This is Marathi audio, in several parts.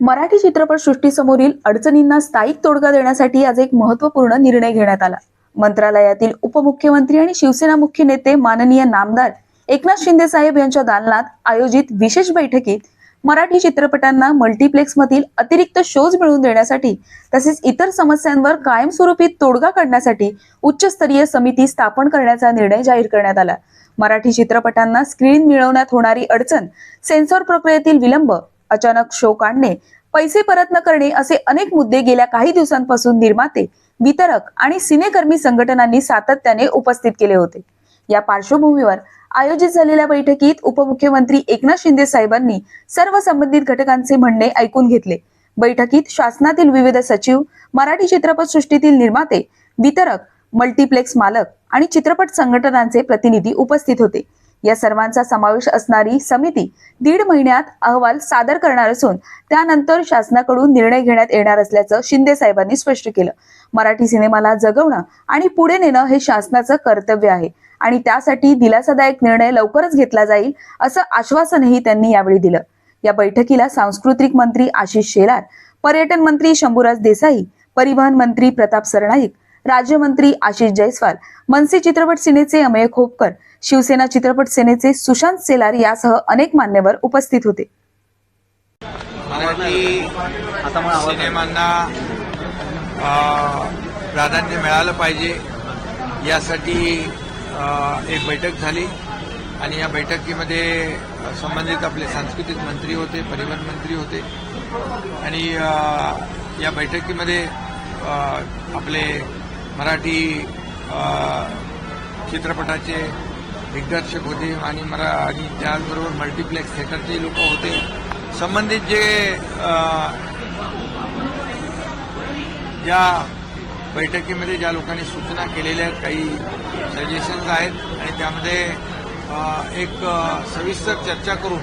मराठी चित्रपटसृष्टीसमोरील अडचणींना स्थायिक तोडगा देण्यासाठी आज एक महत्त्वपूर्ण निर्णय घेण्यात आला. मंत्रालयातील उपमुख्यमंत्री आणि शिवसेना मुख्य नेते माननीय नामदार एकनाथ शिंदे साहेब यांच्या दालनात आयोजित विशेष बैठकीत मराठी चित्रपटांना मल्टिप्लेक्समधील अतिरिक्त शोज मिळवून देण्यासाठी तसेच इतर समस्यांवर कायमस्वरूपी तोडगा काढण्यासाठी उच्चस्तरीय समिती स्थापन करण्याचा निर्णय जाहीर करण्यात आला. मराठी चित्रपटांना स्क्रीन मिळवण्यात होणारी अडचण सेन्सॉर प्रक्रियेतील विलंब अचानक शो काढणे पैसे परत न करणे असे अनेक मुद्दे गेल्या काही दिवसांपासून निर्माते वितरक आणि सिनेकर्मी संघटनांनी सातत्याने उपस्थित केले होते. या पार्श्वभूमीवर आयोजित झालेल्या बैठकीत उपमुख्यमंत्री एकनाथ शिंदे साहेबांनी सर्व संबंधित घटकांचे म्हणणे ऐकून घेतले. बैठकीत शासनातील विविध सचिव मराठी चित्रपटसृष्टीतील निर्माते वितरक मल्टिप्लेक्स मालक आणि चित्रपट संघटनांचे प्रतिनिधी उपस्थित होते. या सर्वांचा समावेश असणारी समिती दीड महिन्यात अहवाल सादर करणार असून त्यानंतर शासनाकडून निर्णय घेण्यात येणार असल्याचं शिंदे साहेबांनी स्पष्ट केलं. मराठी सिनेमाला जगवणं आणि पुढे नेणं हे शासनाचं कर्तव्य आहे आणि त्यासाठी दिलासादायक निर्णय लवकरच घेतला जाईल असं आश्वासनही त्यांनी यावेळी दिलं. या बैठकीला सांस्कृतिक मंत्री आशिष शेलार पर्यटन मंत्री शंभूराज देसाई परिवहन मंत्री प्रताप सरनाईक राज्यमंत्री आशिष जयस्वाल मनसे चित्रपट सेनेचे अमेय खोपकर शिवसेना चित्रपट सेनेचे सुशांत सेलार यासह अनेक मान्यवर उपस्थित होते. सिनेमांना प्राधान्य मिळालं पाहिजे. यासाठी एक बैठक झाली आणि या बैठकीमध्ये संबंधित आपले सांस्कृतिक मंत्री होते परिवहन मंत्री होते. आणि या बैठकीमध्ये आपले मराठी चित्रपटाचे दिग्दर्शक होते आणि मरा आणि त्याचबरोबर मल्टिप्लेक्स थिएटरचे लोक होते. संबंधित जे ज्या बैठकीमध्ये ज्या लोकांनी सूचना केलेल्या आहेत काही सजेशन्स आहेत आणि त्यामध्ये एक सविस्तर चर्चा करून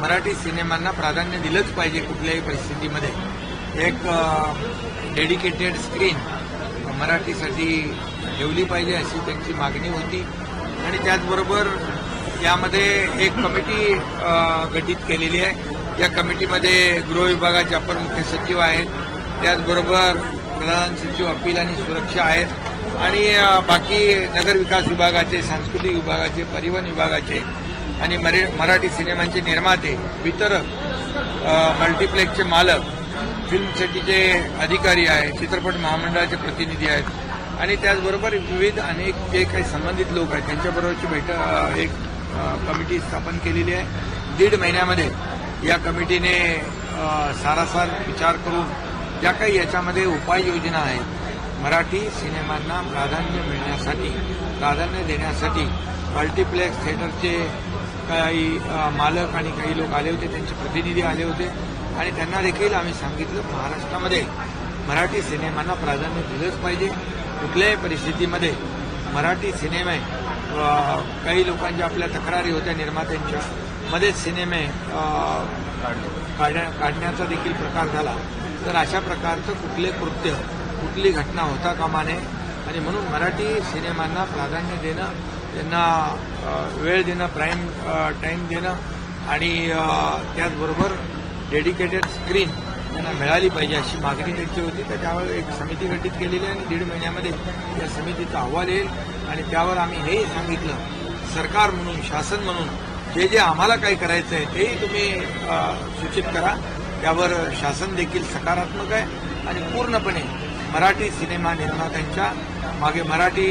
मराठी सिनेमांना प्राधान्य दिलंच पाहिजे कुठल्याही परिस्थितीमध्ये. एक डेडिकेटेड स्क्रीन मराठीसाठी ठेवली पाहिजे अशी त्यांची मागणी होती. आणि त्याचबरोबर यामध्ये एक कमिटी गठीत केलेली आहे. या कमिटीमध्ये गृह विभागाचे अपर मुख्य सचिव आहेत. त्याचबरोबर प्रधान सचिव अपील आणि सुरक्षा आहेत. आणि बाकी नगर विकास विभागाचे सांस्कृतिक विभागाचे परिवहन विभागाचे आणि मरे- मराठी सिनेमांचे निर्माते वितरक मल्टिप्लेक्सचे मालक फिल्मसाठी जे अधिकारी आहेत चित्रपट महामंडळाचे प्रतिनिधी आहेत. आणि त्याचबरोबर विविध अनेक जे काही संबंधित लोक आहेत त्यांच्याबरोबरची बैठक एक कमिटी स्थापन केलेली आहे. दीड महिन्यामध्ये या कमिटीने सारासार विचार करून ज्या काही याच्यामध्ये उपाययोजना आहेत मराठी सिनेमांना प्राधान्य मिळण्यासाठी प्राधान्य देण्यासाठी मल्टिप्लेक्स थिएटरचे काही मालक आणि काही लोक आले होते त्यांचे प्रतिनिधी आले होते. आणि त्यांना देखील आम्ही सांगितलं महाराष्ट्रामध्ये मराठी सिनेमांना प्राधान्य दिलंच पाहिजे. कुठल्याही परिस्थितीमध्ये मराठी सिनेमे काही लोकांच्या आपल्या तक्रारी होत्या निर्मात्यांच्या मध्येच सिनेमे काढण्या काढण्याचा देखील प्रकार झाला. तर अशा प्रकारचं कुठले कृत्य कुठली घटना होता कामा नये. आणि म्हणून मराठी सिनेमांना प्राधान्य देणं त्यांना वेळ देणं प्राईम टाईम देणं आणि त्याचबरोबर डेडिकेटेड स्क्रीन त्यांना मिळाली पाहिजे अशी मागणी त्यांची होती. तर त्यावर एक समिती गठीत केलेली आहे आणि दीड महिन्यामध्ये या समितीचा अहवाल येईल. आणि त्यावर आम्ही हेही सांगितलं सरकार म्हणून शासन म्हणून जे जे आम्हाला काही करायचं आहे तेही तुम्ही सूचित करा. त्यावर शासन देखील सकारात्मक आहे. आणि पूर्णपणे मराठी सिनेमा निर्मात्यांच्या मागे मराठी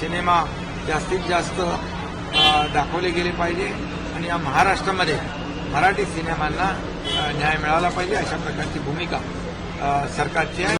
सिनेमा जास्तीत जास्त दाखवले गेले पाहिजे. आणि या महाराष्ट्रामध्ये मराठी सिनेमांना न्याय मिळाला पाहिजे अशा प्रकारची भूमिका सरकारची आहे.